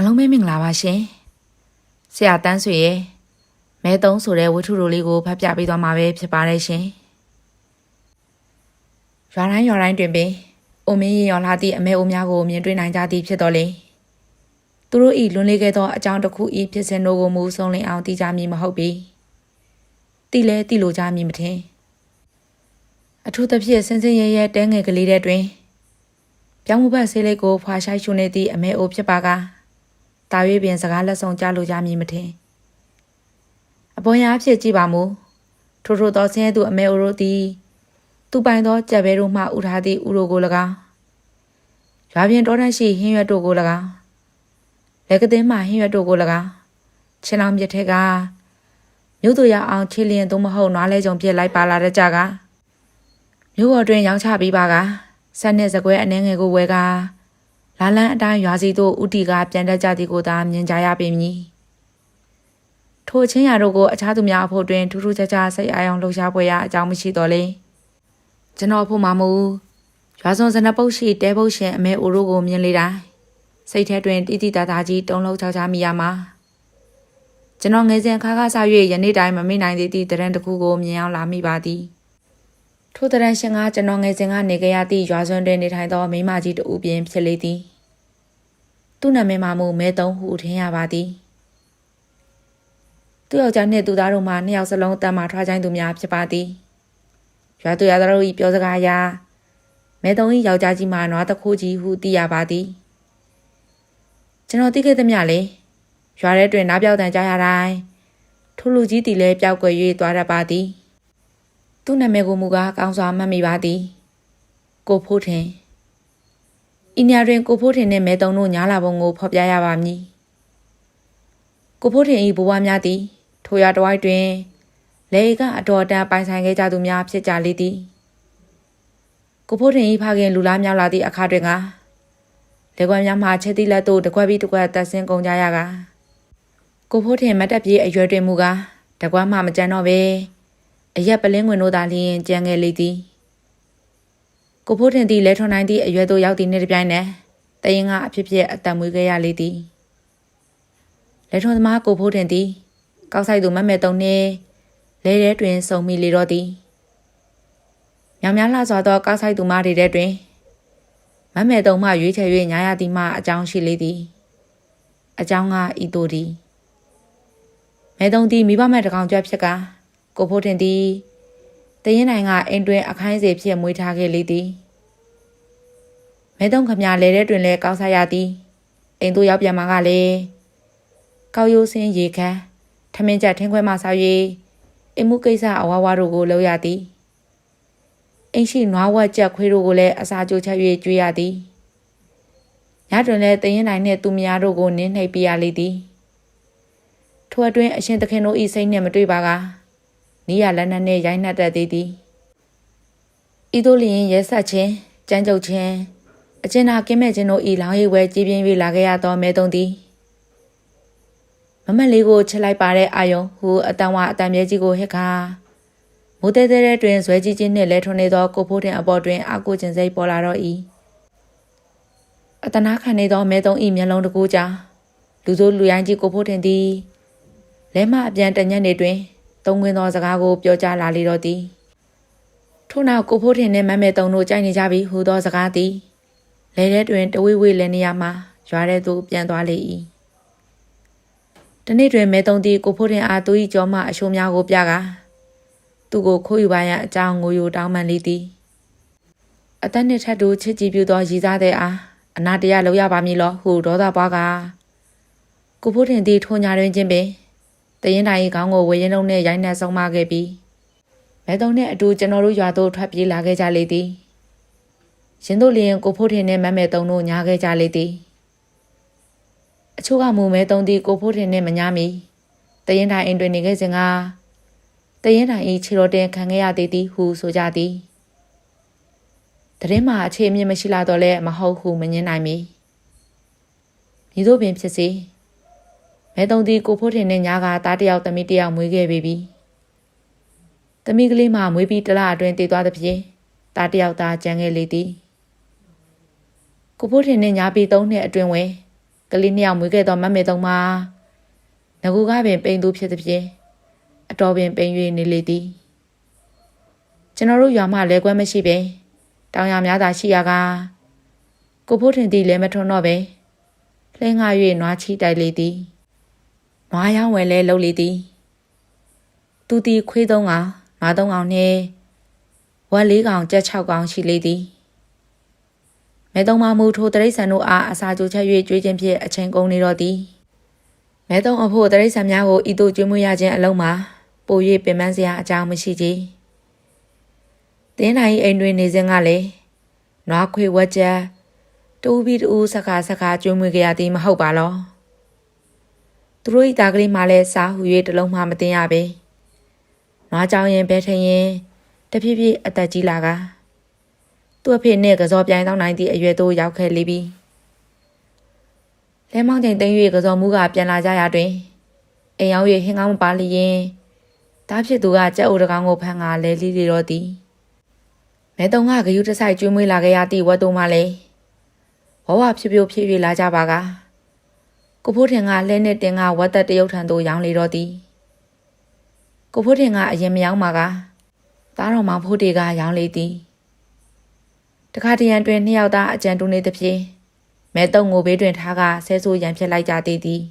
အားလုံးပဲမင်္ဂလာပါရှင်ဆရာတန်းဆွေရဲ့မဲသုံးဆိုတဲ့ဝတ္ထုတို့လေးကိုဖတ်ပြပေးသွားမှာပဲဖြစ်ပါတယ်ရှင်ရွာတိုင်းရွာတိုင်းတွင်ပင်အိုမင်းရေရော်လာသည့်အမဲအိုများကိုမြင်တွေ့နိုင်ကြသည်ဖြစ်တော်လေသူတို့ဤလွန်လေခဲ့သောအကြောင်းတစ်ခုဤဖြစ်စဉ်တို့ကိုမူဆုံးလင်းအောင်သိကြမည်မဟုတ်ပေတိလဲတိလိုကြမည်မထင်အထူးသဖြင့်စင်စင်ရဲရဲတဲငယ်ကလေးတဲ့တွင်ပြောင်းမှုဘတ်ဆေးလေးကိုဖွာရှိုက်ရှုနေသည့်အမဲအိုဖြစ်ပါက တာ၍ပင်စကားလက်ဆောင်ကြားလိုကြမည်မထင်အပေါ်ရာဖြစ်ကြည့်ပါမူထို့ထို့သောဆင်းရဲသူအမဲအိုတို့သည်သူပိုင်သောကြက်ဘဲတို့မှဥထားသည့်ဥရိုကို၎င်းရွာပြင်တောတန်းရှိဟင်းရွက်တို့ကို၎င်းလက်ကသေးမှဟင်းရွက်တို့ကို၎င်းချင်းလောင်မြစ်ထက်ကမြို့သူရအောင်ချီလျင်သို့မဟုတ်နွားလဲကြုံပြစ်လိုက်ပါလာတဲ့ကြကမြို့ပေါ်တွင်ရောင်းချပြီးပါကဆက်နှစ်စကွဲအနှဲငယ်ကိုဝဲက လာလန်းအတိုင်းရွာစီသို့ဥတီကပြန်တက်ကြသည်ကိုသာမြင်ကြရပေမည်ထိုချင်းရတို့ကိုအခြားသူများအဖို့တွင်ထူးထူးခြားခြားစိတ်အာရုံလှုပ်ရှားပွဲရအကြောင်းမရှိတော့လေကျွန်တော်ဖို့မှာမဟုတ်ရွာစုံစနပုတ်ရှိတဲပုတ်ရှင်အမဲအိုတို့ကိုမြင်လေတိုင်းစိတ်ထဲတွင်တိတိတသာကြီးတုံးလုံးချောက်ချမိရမှာကျွန်တော်ငယ်စဉ်ခါခါဆ၍ယနေ့တိုင်းမမေ့နိုင်သေးသည့်တရင်တစ်ခုကိုမြင်အောင်လာမိပါသည်ထိုတရန်ရှင်ကကျွန်တော်ငယ်စဉ်ကနေကြရသည့်ရွာစွန်းတွင်နေထိုင်သောမိန်းမကြီးတူပြင်ဖြစ်လေသည် သူ့နာမည်မှာမူမဲသုံးဟုထင်ရပါသည်သူ့ယောက်ျားနှင့်သူသားတို့မှနှစ်ယောက်စလုံးတန်မာထွားချိုင်းသူများဖြစ်ပါသည်ရွာသူရသားတို့၏ပြောစကားအရမဲသုံး၏ယောက်ျားကြီးမှာနွားတခိုးကြီးဟုသိရပါသည်ကျွန်တော်သိခဲ့သမျှလေရွာထဲတွင်နားပြောက်တန်ကြားရတိုင်းထိုလူကြီးတီလဲပျောက်ကွယ်၍သွားတတ်ပါသည်သူ့နာမည်ကိုမူကားကောင်းစွာမှတ်မိပါသည်ကိုဖိုးထင် ဤနေရာတွင်ကိုဖိုးထင်နှင့်မဲတုံတို့ညားလာပုံကိုဖော်ပြရပါမည်ကိုဖိုးထင်၏ဘဝများသည်ထိုရတဝိုက်တွင်လေကအတော်တန်ပိုင်ဆိုင်ခဲ့ကြသူများဖြစ်ကြလေသည်ကိုဖိုးထင်၏ဖခင်လူလားမြောက်လာသည့်အခါတွင်ကလေကွက်များမှချက်တိလက်သို့တကွက်ပြီးတကွက်တက်ဆင်းကုန်ကြရကကိုဖိုးထင်မတ်တက်ပြေးအရွယ်တွင်မူကားတကွက်မှမကြမ်းတော့ပဲအရက်ပလင်းဝင်တို့သာလျင်ကြံငယ်လေသည် ကိုဖိုးထင်သည့်လဲထွန်နိုင်သည့်အရွယ်သို့ရောက်သည့်နေ့တစ်ပြိုင်နက်တရင်ကအဖြစ်ဖြစ်အတံမွေးခဲ့ရလေသည်လဲထွန်သမားကိုဖိုးထင်သည်ကောက်ဆိုင်သူမတ်မဲတုံနှင့်လဲထဲတွင်စုံမိလေတော့သည်မြောင်များလှစွာသောကောက်ဆိုင်သူမတွေထဲတွင်မတ်မဲတုံမှရွေးချယ်၍ညာရသည်မှအကြောင်းရှိလေသည်အကြောင်းကဤသို့သည်မဲတုံသည်မိဘမဲ့တကောင်ကြွဖြစ်ကားကိုဖိုးတင်သည်တရင်နိုင်ကအိမ်တွင်အခိုင်းစေဖြစ်မွေးထားခဲ့လေသည် မဲတုံခမလဲတဲ့တွင်လဲကောက်စားရသည်အိမ်သို့ရောက်ပြန်มาကလည်းကောက်ရိုးစင်းရေခမ်းထမင်းကြထင်းခွဲမှဆောက်၍အိမ်မှုကိစ္စအဝါဝါတို့ကိုလုပ်ရသည်အိမ်ရှိနွားဝက်ကြက်ခွေးတို့ကိုလည်းအစာကြိုချက်၍ကျွေးရသည်ညတွင်လည်းတရင်နိုင်နှင့်သူမယားတို့ကိုနင်းနှိပ်ပြရလေသည်ထိုအတွင်းအရှင်သခင်တို့ဤစိတ်နှင့်မတွေ့ပါကနီးရလက်နက်နှင့်ရိုင်းနှက်တတ်သေးသည်ဤသို့လျင်ရဲဆက်ခြင်းကြမ်းကြုတ်ခြင်း အကျဉ်းနာကင်းမဲ့ခြင်းတို့ဤလောင်ရိပ်ဝဲကြီးပြင်း၍လာခဲ့ရသောမဲသုံးသည်မမတ်လေးကိုချစ်လိုက်ပါတဲ့အာယုံဟူအတန်ဝအတန်မြဲကြီးကိုဟစ်ခါမိုးတဲတဲတွင်ဇွဲကြီးချင်းနှင့်လဲထွန်နေသောကိုဖိုးထင်အပေါ်တွင်အကိုကျင်စိတ်ပေါ်လာတော့၏အတနာခံနေသောမဲသုံးဤမျက်လုံးတစ်ခုကြားလူစိုးလူရိုင်းကြီးကိုဖိုးထင်သည်လဲမအပြန်တညက်နေတွင်သုံးခွင်းသောစကားကိုပြောကြားလာလေတော့သည်ထို့နောက်ကိုဖိုးထင်နှင့်မမဲတုံတို့ကြိုက်နေကြပြီဟူသောစကားသည် လဲထဲတွင်တဝိဝိလဲနေရမှာရွာထဲသို့ပြန်သွားလေ၏တနေ့တွင်မဲတုံသည်ကိုဖိုးထင်အားသူ၏ကြောမှအရှိုးများကိုပြကာသူ့ကိုခိုးယူပါရန်အကြောင်းငိုယိုတောင်းပန်လေသည်အသက်နှစ်ထပ်တို့ချစ်ကြည်ပြုသောရည်စားတဲ့အားအနာတရားလောက်ရပါမည်လောဟုဒေါသပွားကကိုဖိုးထင်သည်ထိုညာတွင်ချင်းပင်တရင်တိုင်းခေါင်းကိုဝေရင်လုံးနဲ့ရိုင်းနှက်ဆုံးမခဲ့ပြီးမဲတုံနဲ့အတူကျွန်တော်တို့ရွာသို့ထွက်ပြေးလာခဲ့ကြလေသည် ရင်တို့လျင်ကိုဖိုးထင်နဲ့မမဲတုံတို့ညားခဲ့ကြလေသည်အချို့ကမူမဲတုံသည်ကိုဖိုးထင်နဲ့မညားမီတရင်တိုင်းအိမ်တွင်နေခဲ့စဉ်ကတရင်တိုင်း၏ခြေတော်တင်ခံခဲ့ရသေးသည်ဟုဆိုကြသည်တရင်မှာအခြေအမြင့်မရှိလာတော့လဲမဟုတ်ဟုမငင်းနိုင်မီမြည်တို့ပင်ဖြစ်စေမဲတုံသည်ကိုဖိုးထင်နဲ့ညာကသားတယောက်သမီးတယောက်မွေးခဲ့ပေပြီ။သမီးကလေးမှမွေးပြီးတလအတွင်းတည်သွားသဖြင့်သားတယောက်သားကျန်ခဲ့လေသည်။ ကိုဖိုးထင်နဲ့ညာပြီးသုံးနှစ်အတွင်းဝင်ကလေးနှစ်ယောက်မွေးခဲ့သောမမေသုံးမှာငကူကပင်ပိန်သူဖြစ်သည်ဖြင့်အတော်ပင်ပိန်၍နေလေသည်ကျွန်တော်တို့ရွာမှလဲကွဲမရှိပင်တောင်ရများသာရှိရာကကိုဖို့ထင်သည်လည်းမထွန်းတော့ပင်လှင်းငါ၍နွားချီတိုက်လေသည်နွားရောင်းဝယ်လဲလှုပ်လေသည်သူသည်ခွေးသုံးကောင်နွားသုံးကောင်နှင့်ဝက်လေးကောင်ကြက်၆ကောင်ရှိလေသည် မဲသုံးမမူထိုတရိษံတို့အားအစာကြိုချက်၍ကြွေးခြင်းဖြင့်အချိန်ကုန်နေတော့သည်မဲသုံးအဖို့တရိษံများကိုဤသို့ကျွေးမွေးရခြင်းအလုံးမှာပို၍ပင်ပန်းစရာအကြောင်းမရှိကြ။တင်းနိုင်အိမ်တွင်နေစဉ်ကလည်းနွားခွေဝက်ချက်တူပြီးတူစကားစကားကျွေးမွေးကြရသည်မဟုတ်ပါလော။သူတို့၏တာကလေးမှလည်းစားဟူ၍တလုံးမှမတင်ရပေ။နွားကြောင်ရင်ဘဲထရင်တဖြည်းဖြည်းအသက်ကြီးလာက သူ့အဖေနဲ့ကစောပြိုင်တောင်းနိုင်သည့်အရွယ်သို့ရောက်ခဲ့လေပြီ။လဲမောင်းချိန်သိမ်း၍ကစောမှုကပြန်လာကြရတွင်အိမ်ရောက်၍ဟင်းကောင်းမပါလျင်တားဖြစ်သူကကြက်အိုတကောင်ကိုဖန်ကလဲလီလီတော့သည်မဲတုံကဂယုတဆိုင်ကျွေးမွေးလာခဲ့ရသည့်ဝတ်တို့မှလည်းဘဝဖြစ်ဖြစ်ဖြစ်၍လာကြပါကကိုဖိုးထင်ကလဲနဲ့တင်ကဝတ်သက်တရုတ်ထံသို့ရောင်းလေတော့သည်ကိုဖိုးထင်ကအရင်မရောင်းပါကသားတော်မောင်ဖိုးတေကရောင်းလေသည် တခါတရံတွင်နှစ်ယောက်သားအကြံတူနေသဖြင့်မဲတုံကိုဘေးတွင်ထားကဆဲဆိုးရန်ဖြစ်လိုက်ကြသေးသည်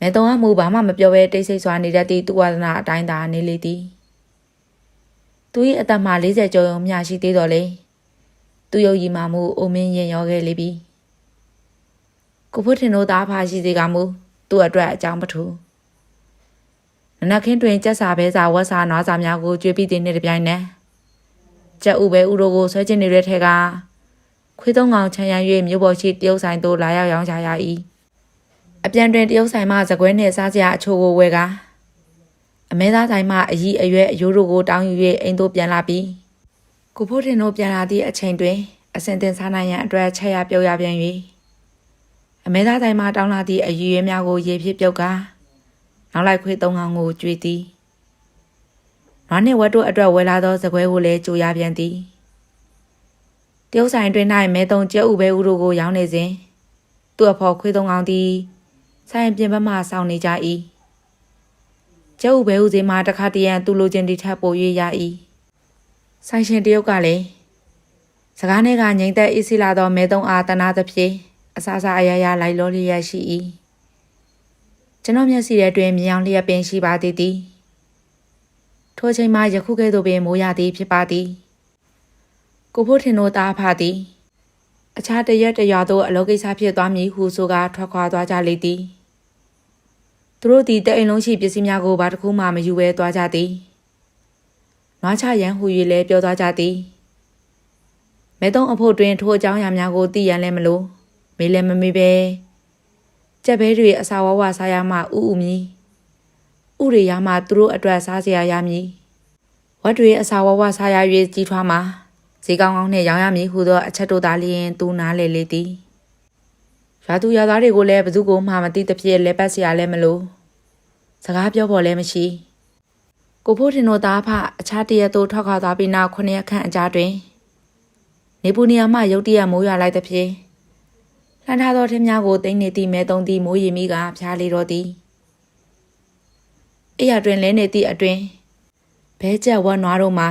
မဲတုံကမူဘာမှမပြောဘဲတိတ်ဆိတ်စွာနေတတ်သည့်သူဝါဒနာအတိုင်းသာနေလေသည်သူ၏အသက်မှ40ကျော်ရုံမျှရှိသေးတော်လေသူယုတ်ကြီးမှမူအိုမင်းရင်ရောခဲ့လေပြီကိုဖွထင်တို့သားဖာရှိသေးကမူသူ့အတွက်အကြောင်းပထူနနခင်းတွင်ကြက်စာဘဲစာဝက်စာနွားစာများကိုကြွေးပြီးတဲ့နေ့တစ်ပြိုင်နက် ကြက်ဥပဲဥတို့ကိုဆွဲကျင်နေတဲ့ထဲကခွေးသုံးကောင်ချမ်းရန်၍မြို့ပေါ်ရှိတရုတ်ဆိုင်သို့လာရောက်ရောင်းချရ၏အပြန်တွင်တရုတ်ဆိုင်မှဇကွဲနှင့်စားစရာအချို့ကိုဝယ်ကအမဲသားဆိုင်မှအကြီးအရွယ်အယိုးတို့ကိုတောင်းယူ၍အိမ်သို့ပြန်လာပြီးကိုဖိုးထင်တို့ပြန်လာသည့်အချိန်တွင်အစင်တင်စားနိုင်ရန်အတွက်ချက်ရပြုတ်ရပြန်၍အမဲသားဆိုင်မှတောင်းလာသည့်အယူရဲများကိုရေဖြစ်ပြုတ်ကာနောက်လိုက်ခွေးသုံးကောင်ကိုကြွေသည် နွားနှင့်ဝက်တို့အတွက်ဝယ်လာသောဇကွဲကိုလည်းကြိုရပြန်သည်တရုတ်ဆိုင်တွင်၌မဲသုံးကျဲဥပဲဥတို့ကိုရောင်းနေစဉ်သူ့အဖော်ခွေးသုံးကောင်သည်ဆိုင်ပြင်ပမှစောင့်နေကြ၏ကျဲဥပဲဥစီမှာတခါတရံသူ့လိုချင်တီထပ်ပို၍ရ၏ဆိုင်ရှင်တရုတ်ကလည်းစကားနဲ့ကငိမ့်သက်အေးစီလာသောမဲသုံးအားတနာသဖြင့်အဆာဆာအရရလိုက်လောလျက်ရှိ၏ကျွန်တော်မျက်စိထဲတွင်မြောင်လျက်ပင်ရှိပါသေးသည် ထိုချိန်မှယခုကဲ့သို့ပင်မိုးရသည်ဖြစ်ပါသည်ကိုဖို့ထင်တို့သားဖသည်အခြားတရက်တရွာသို့အလုပ်ကိစ္စဖြစ်သွားမည်ဟုဆိုကာထွက်ခွာသွားကြလေသည်သူတို့သည်တအိမ်လုံးရှိပစ္စည်းများကိုဘာတစ်ခုမှမယူဘဲသွားကြသည်နွားချရန်ဟူ၍လည်းပြောသွားကြသည်မဲသုံးအဖို့တွင်ထိုအကြောင်းအရာများကိုသိရန်လည်းမလို့မေးလည်းမမေးပဲကြက်ဘဲတွေအစာဝဝစားရမှဥဥမည် ဥရိယာမှသူတို့အတွက်စားစရာရမည်ဝတ်တွေအစာဝဝစားရ၍ကြီးထွားမှာဈေးကောင်းကောင်းနဲ့ရောင်းရမည်ဟုသောအချက်တို့သာလျင်သူနားလေလေသည်ရွာသူရွာသားတွေကိုလည်းဘသူကိုမှမသိသဖြင့်လဲပတ်စရာလည်းမလိုစကားပြောဖို့လည်းမရှိကိုဖိုးထင်တို့သားဖအခြားတရက်သို့ထွက်ခွာသွားပြီးနောက်ခုနှစ်ရက်ခန့်အကြာတွင်နေပူနီယာမှရုတ်တရက်မိုးရွာလိုက်သဖြင့်လှမ်းထားသောထင်းများကိုတင်းနေသည့်မဲသုံးသည့်မိုးရီမီကဖျားလေတော့သည် အဲ့ရတွင်လဲနေသည့်အတွင်ဘဲကျက်ဝက်နွားတို့မှာ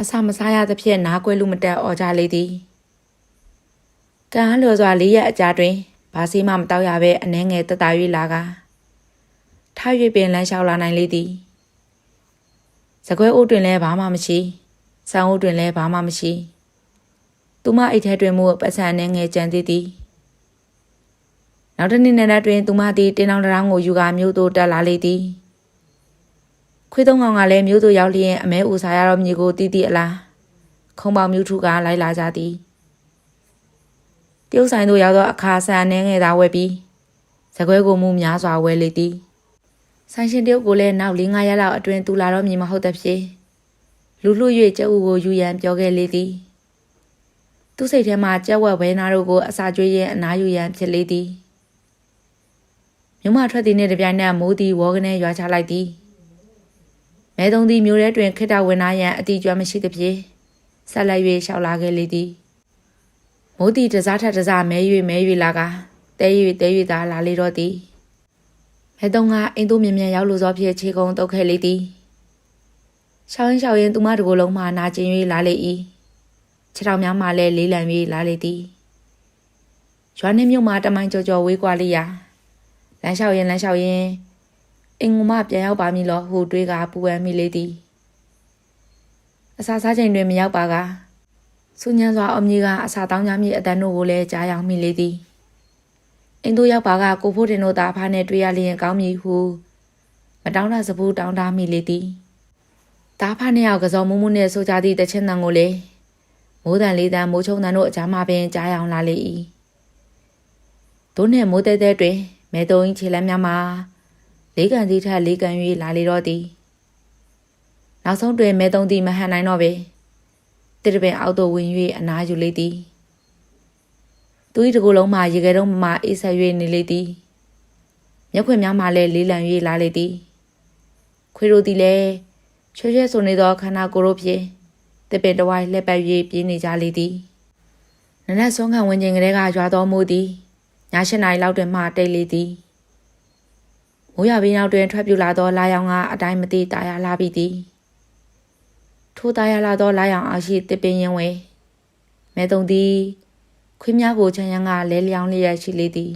အစာမစားရသဖြင့်နားကွဲလူမတက်អော်ကြလေသည်ကံလျော်စွာလေးရက်အကြာတွင်ဘာစီမှမတောက်ရဘဲအနှဲငယ်တက်တာ၍လာကထား၍ပင်လမ်းလျှောက်လာနိုင်လေသည်စကွဲအိုးတွင်လည်းဘာမှမရှိဆံအိုးတွင်လည်းဘာမှမရှိသူမအိတ်ထဲတွင်မူပတ်စံနှဲငယ်ကြံသေးသည်နောက်တစ်နေ့နဲ့တွင်သူမသည်တင်းအောင်တရောင်းကိုယူကာမြို့သို့တက်လာလေသည် ခွေးသုံးကောင်ကလည်းမြို့သို့ရောက်လျင်အမဲဦးစားရတော့မြေကိုတီးတီးအလားခုံပေါမြူထုကလိုက်လာကြသည်တရုတ်ဆိုင်သို့ရောက်သောအခါဆန်နှဲငယ်သာဝဲပြီးဇကွဲကိုမူများစွာဝဲလေသည်ဆိုင်ရှင်တရုတ်ကိုလည်းနောက်၄၅ရက်လောက်အတွင်းသူလာတော့မြင်မဟုတ်တဲ့ဖြစ်လူလူ၍ကျအူကိုယူရန်ပြောခဲ့လေသည်သူစိတ်ထဲမှာကြက်ဝက်ဘဲနာတို့ကိုအစာကျွေးရင်အနားယူရန်ဖြစ်လေသည်မြမထွက်သည်နှင့်တပြိုင်နက်မိုးသည်ဝေါကနေရွာချလိုက်သည် မဲသုံးသည်မျိုးထဲတွင်ခိတဝင်နာရန်အတိကျွမ်းမရှိသဖြင့်ဆက်လက်၍ရှောက်လာခဲ့လေသည်မမိုးတီတစားထက်တစားမဲ၍မဲ၍လာကတဲ၍တဲ၍သာလာလေတော့သည်မဲတုံးကအိမ်သူမြင်မြန်ရောက်လို့သောဖြစ်ခြေကုံတုတ်ခဲ့လေသည်ရှောင်းရင်ရှောင်းရင်သူမတကူလုံးမှနာကျင်၍လာလေ၏ခြေထောက်များမှလည်းလေးလံ၍လာလေသည်ရွာနှင်းမြို့မှာတမိုင်းကြော်ကြော်ဝေးကွာလေးရာလမ်းလျှောက်ရင်လမ်းလျှောက်ရင် အင်ငုမပြန်ရောက်ပါမည်လောဟုတွေးကပူပန်မိလေသည်အစာစားချိန်တွင်မရောက်ပါကစူညံစွာအမြေကအစာတောင်းကြမည်အတန်းတို့ကိုလည်းကြားရောက်မိလေသည်အင်းတို့ရောက်ပါကကိုဖို့တင်တို့သားဖားနဲ့တွေ့ရလျင်ကောင်းမည်ဟုမတောင်းတာစပူးတောင်းတမိလေသည်သားဖားနှစ်ယောက်ကစောမူးမူးနဲ့ဆိုကြသည့်တချင်းတန်ကိုလေမိုးတန်လေးတန်မိုးချုံတန်တို့အကြားမှာပင်ကြားရောက်လာလေ၏တို့နှင့်မိုးတဲတဲတွင်မဲတုံးခြေလက်များမှာ လေးကန်သည့်ထက်လေးကန်၍လာလေတော့သည်နောက်ဆုံးတွင်မဲတုံးသည်မဟန်နိုင်တော့ပေတိတပင်အောက်သို့ဝင်၍အနားယူလေသည်သူ၏တကူလုံးမှရေခဲတုံးမှအေးဆက်၍နေလေသည်မျက်ခွင်များမှလည်းလေးလံ၍လာလေသည်ခွေတို့သည်လည်းချွဲချွဲဆိုနေသောခန္ဓာကိုယ်တို့ဖြင့်တပင်တဝိုင်းလှက်ပတ်၍ပြေးနေကြလေသည်နနက်ဆုံးခံဝင်ခြင်းကလေးကရွာတော်မူသည်ည၈နာရီလောက်တွင်မှတိတ်လေသည် မိုးရပင်နောက်တွင်ထွက်ပြူလာသောလာရောင်ကအတိုင်းမသိတာယာလာပြီသည်ထိုတာယာလာသောလာရောင်အောင်ရှိတစ်ပင်ရင်ဝဲမဲတုံသည်ခွေးများကိုချမ်းရန်ကလဲလျောင်းလျက်ရှိလေသည်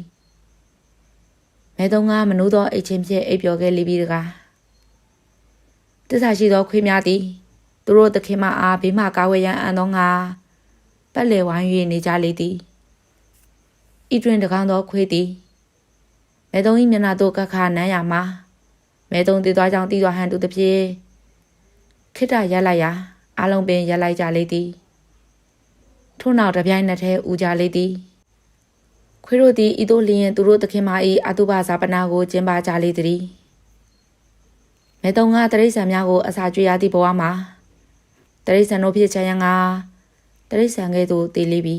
မဲတုံကမနိုးသောအိတ်ချင်းဖြင့်အိပ်ပျော်ခဲ့လေပြီတကားတစ္ဆာရှိသောခွေးများသည်သူတို့သခင်မအားဘေးမှကာဝေးရန်အန်သောငါပတ်လေဝိုင်း၍နေကြလေသည်ဤတွင်တကောင်းသောခွေးသည် မဲတုံ၏မျက်နှာသို့ကခါနမ်းရမှာမဲတုံတည်သွားကြောင်းတည်သွားဟန်တူသည်ဖြင့်ခိတ္တရက်လိုက်ရာအလုံးပင်ရက်လိုက်ကြလေသည်ထို့နောက်တပြိုင်နက်တည်းဦးကြလေသည်ခွေးတို့သည်ဤသို့လျင်သူတို့သခင်မ၏အတုပဇာပနာကိုကျင်းပကြလေသည်မဲတုံကတရိษံများကိုအစာကျွေးရသည့်ဘဝမှာတရိษံတို့ဖြစ်ချင်ရန်ကတရိษံကဲ့သို့တည်လိပြီ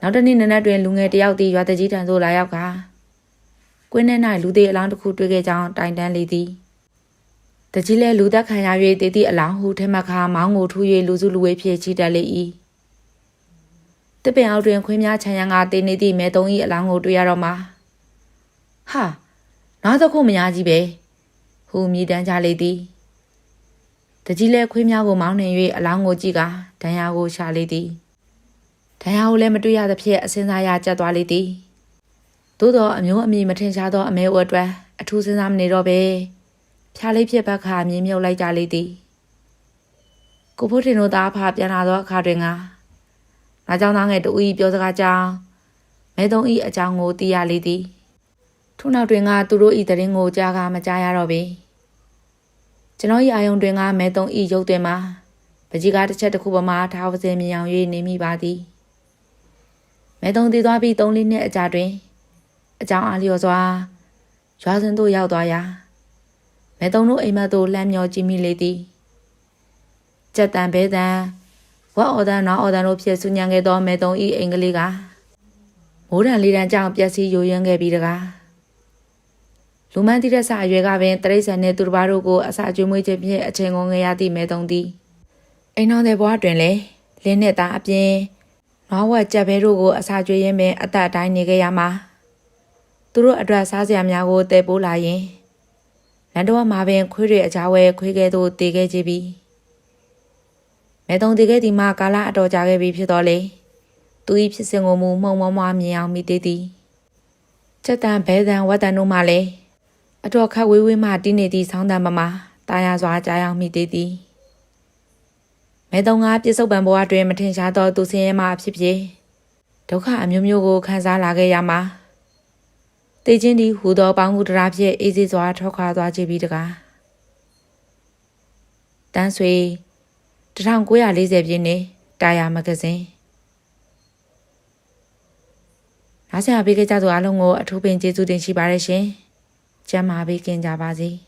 နောက်တစ်နေ့နနက်တွင်လူငယ်တယောက်သည်ရွာတကြီးတန်သို့လာရောက်က ကွင်းထဲ၌လူသေးအလောင်းတစ်ခုတွေ့ခဲ့ကြောင်းတိုင်တန်းလေသည်တကြီးလဲလူသက်ခံရ၍တည်သည့်အလောင်းဟုထဲမှခါမောင်းကိုထူ၍လူစုလူဝေးဖြစ်ချီတက်လေ၏တပင်အောက်တွင်ခွင်းများခြံရံကတည်နေသည့်မဲသုံး၏အလောင်းကိုတွေ့ရတော့မှာဟာနောက်တစ်ခုမများကြီးပဲဟူမြည်တမ်းကြလေသည်တကြီးလဲခွေးများကိုမောင်းနှင်၍အလောင်းကိုကြည့်ကဒဏ်ရာကိုရှာလေသည်ဒဏ်ရာကိုလည်းမတွေ့ရသဖြင့်အစင်းစားရကျက်သွားလေသည် သို့သောအမျိုးအမည်မထင်ရှားသောအမဲဝတ်အတွက်အထူးစဉ်းစားမနေတော့ပဲဖြားလေးဖြစ်ဘက်ခါမြင်းမြုပ်လိုက်ကြလေသည်ကိုဖို့တင်တို့သားဖာပြန်လာသောအခါတွင်ကငါကြောင့်သားငယ်တူဤပြောစကားကြောင်းမဲသုံးဤအကြောင်းကိုသိရလေသည်ထို့နောက်တွင်ကသူတို့ဤတရင်ကိုကြားကမကြားရတော့ပေကျွန်တော်ဤအာယုံတွင်ကမဲသုံးဤရုပ်တွင်မှာပကြီးကားတစ်ချက်တစ်ခုပမာထားပစင်မြင်အောင်၍နေမိပါသည်မဲသုံးတည်သွားပြီး၃လေးနှစ်အကြာတွင် အကြောင်းအားလျော်စွာရွာစင်သို့ရောက်သွားရာမဲသုံးတို့အိမ်မက်သို့လှမ်းမြော်ကြည့်မိလေသည်ကြက်တန်ဘဲတန်ဝတ်အော်တန်နောက်အော်တန်တို့ဖြစ်ဆူညံခဲ့သောမဲသုံးဤအိမ်ကလေးကမိုးတန်လေးတန်းကြောင့်ပျက်စီးယိုယွင်းခဲ့ပြီးတကားလူမန်းတိရဆာအရွယ်ကပင်တရိษံနှင့်သူတစ်ပါးတို့ကိုအစာကျွေးမွေးခြင်းဖြင့်အချိန်ကုန်ငရသည့်မဲသုံးသည်အိမ်တော်တဲ့ဘွားတွင်လည်းလင်းနဲ့သားအပြင်နွားဝက်ကြက်ဘဲတို့ကိုအစာကျွေးရင်းပင်အသက်တိုင်းနေခဲ့ရမှာ သူတို့အတွက်စားစရာများကိုတည်ပိုးလာရင်လန်တော်မှာပင်ခွေးတွေအကြဝဲခွေးကဲသို့တည်ခဲ့ကြပြီမဲသုံးတည်ခဲ့ဒီမှာကာလအတော်ကြာခဲ့ပြီဖြစ်တော်လေသူ၏ဖြစ်စဉ်ကိုမူမှုံမွားမွားမြင်အောင်မိသေးသည်ချက်တန်ဘဲတန်ဝတ်တန်တို့မှလည်းအတော်ခတ်ဝေးဝေးမှတင်းနေသည့်ဆောင်းတန်ပမာတာယာစွာကြားရောက်မိသေးသည်မဲတုံကပြစ္ဆုတ်ပံဘဝတွင်မထင်ရှားသောသူစင်းရဲမှဖြစ်ဖြစ်ဒုက္ခအမျိုးမျိုးကိုခံစားလာခဲ့ရမှာ တေချင်းဒီဟူသောပေါင်းကူတရာဖြင့်အေးစေးစွာထောက်ခွာသွားကြပြီတကားတန်းဆွေ1940ပြည့်နှစ်တာယာမဂဇင်းနားဆင်ပေးကြတဲ့အားလုံးကိုအထူးပင်ကျေးဇူးတင်ရှိပါတယ်ရှင်ကျမ်းမာပေးခင်ကြပါစေ။